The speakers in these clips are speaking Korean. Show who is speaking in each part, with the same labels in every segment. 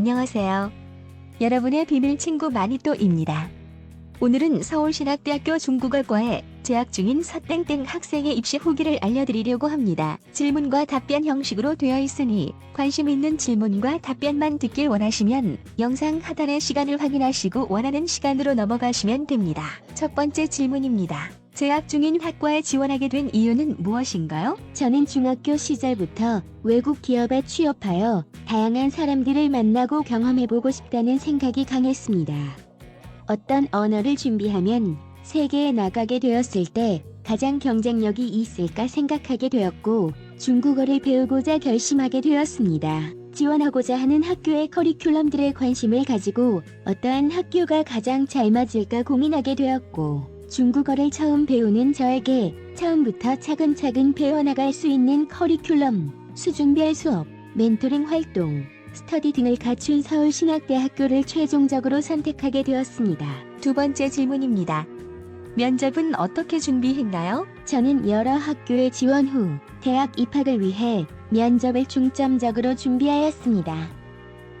Speaker 1: 안녕하세요. 여러분의 비밀 친구 마니또입니다. 오늘은 서울신학대학교 중국어과에 재학 중인 서땡땡 학생의 입시 후기를 알려드리려고 합니다. 질문과 답변 형식으로 되어 있으니 관심 있는 질문과 답변만 듣길 원하시면 영상 하단의 시간을 확인하시고 원하는 시간으로 넘어가시면 됩니다. 첫 번째 질문입니다. 재학 중인 학과에 지원하게 된 이유는 무엇인가요?
Speaker 2: 저는 중학교 시절부터 외국 기업에 취업하여 다양한 사람들을 만나고 경험해보고 싶다는 생각이 강했습니다. 어떤 언어를 준비하면 세계에 나가게 되었을 때 가장 경쟁력이 있을까 생각하게 되었고 중국어를 배우고자 결심하게 되었습니다. 지원하고자 하는 학교의 커리큘럼들에 관심을 가지고 어떠한 학교가 가장 잘 맞을까 고민하게 되었고 중국어를 처음 배우는 저에게 처음부터 차근차근 배워나갈 수 있는 커리큘럼, 수준별 수업, 멘토링 활동, 스터디 등을 갖춘 서울신학대학교를 최종적으로 선택하게 되었습니다.
Speaker 1: 두 번째 질문입니다. 면접은 어떻게 준비했나요?
Speaker 2: 저는 여러 학교에 지원 후 대학 입학을 위해 면접을 중점적으로 준비하였습니다.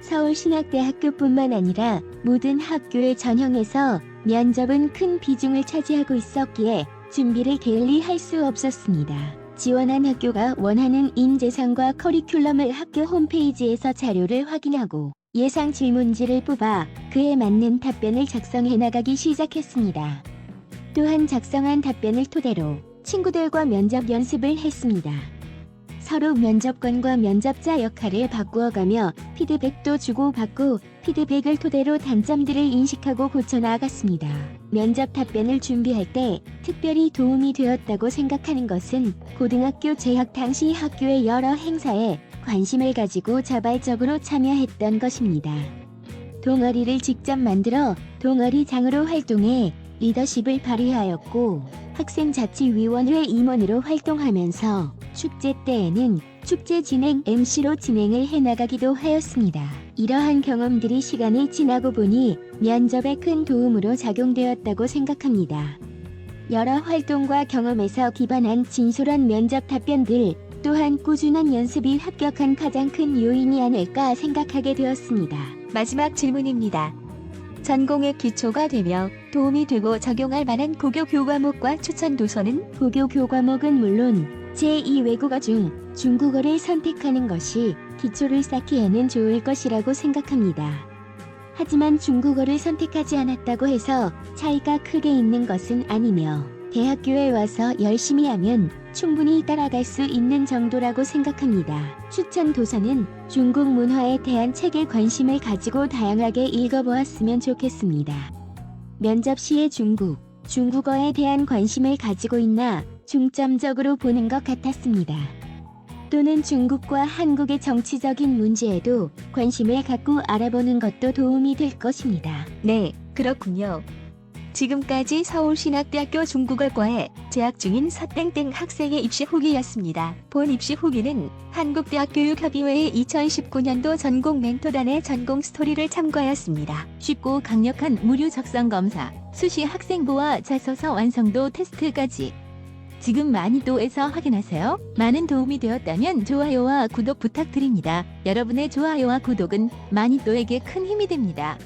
Speaker 2: 서울신학대학교뿐만 아니라 모든 학교를 전형해서 면접은 큰 비중을 차지하고 있었기에 준비를 게을리 할 수 없었습니다. 지원한 학교가 원하는 인재상과 커리큘럼을 학교 홈페이지에서 자료를 확인하고 예상 질문지를 뽑아 그에 맞는 답변을 작성해 나가기 시작했습니다. 또한 작성한 답변을 토대로 친구들과 면접 연습을 했습니다. 서로 면접관과 면접자 역할을 바꾸어가며 피드백도 주고받고 피드백을 토대로 단점들을 인식하고 고쳐나갔습니다. 면접 답변을 준비할 때 특별히 도움이 되었다고 생각하는 것은 고등학교 재학 당시 학교의 여러 행사에 관심을 가지고 자발적으로 참여했던 것입니다. 동아리를 직접 만들어 동아리장으로 활동해 리더십을 발휘하였고 학생자치위원회 임원으로 활동하면서 축제 때에는 축제 진행 MC로 진행을 해나가기도 하였습니다. 이러한 경험들이 시간이 지나고 보니 면접에 큰 도움으로 작용되었다고 생각합니다. 여러 활동과 경험에서 기반한 진솔한 면접 답변들 또한 꾸준한 연습이 합격한 가장 큰 요인이 아닐까 생각하게 되었습니다.
Speaker 1: 마지막 질문입니다. 전공의 기초가 되며 도움이 되고 적용할 만한 고교 교과목과 추천 도서는
Speaker 2: 고교 교과목은 물론 제2 외국어 중 중국어를 선택하는 것이 기초를 쌓기에는 좋을 것이라고 생각합니다. 하지만 중국어를 선택하지 않았다고 해서 차이가 크게 있는 것은 아니며 대학교에 와서 열심히 하면 충분히 따라갈 수 있는 정도라고 생각합니다. 추천 도서는 중국 문화에 대한 책에 관심을 가지고 다양하게 읽어보았으면 좋겠습니다. 면접 시에 중국, 중국어에 대한 관심을 가지고 있나 중점적으로 보는 것 같았습니다. 또는 중국과 한국의 정치적인 문제에도 관심을 갖고 알아보는 것도 도움이 될 것입니다.
Speaker 1: 네, 그렇군요. 지금까지 서울신학대학교 중국어과에 재학 중인 서땡땡 학생의 입시 후기였습니다. 본 입시 후기는 한국대학교육협의회의 2019년도 전공 멘토단의 전공 스토리를 참고하였습니다.
Speaker 3: 쉽고 강력한 무료 적성 검사, 수시 학생부와 자소서 완성도 테스트까지 지금 마니또에서 확인하세요. 많은 도움이 되었다면 좋아요와 구독 부탁드립니다. 여러분의 좋아요와 구독은 마니또에게 큰 힘이 됩니다.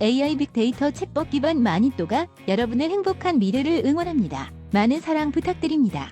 Speaker 3: AI 빅데이터 챗봇 기반 마니또가 여러분의 행복한 미래를 응원합니다. 많은 사랑 부탁드립니다.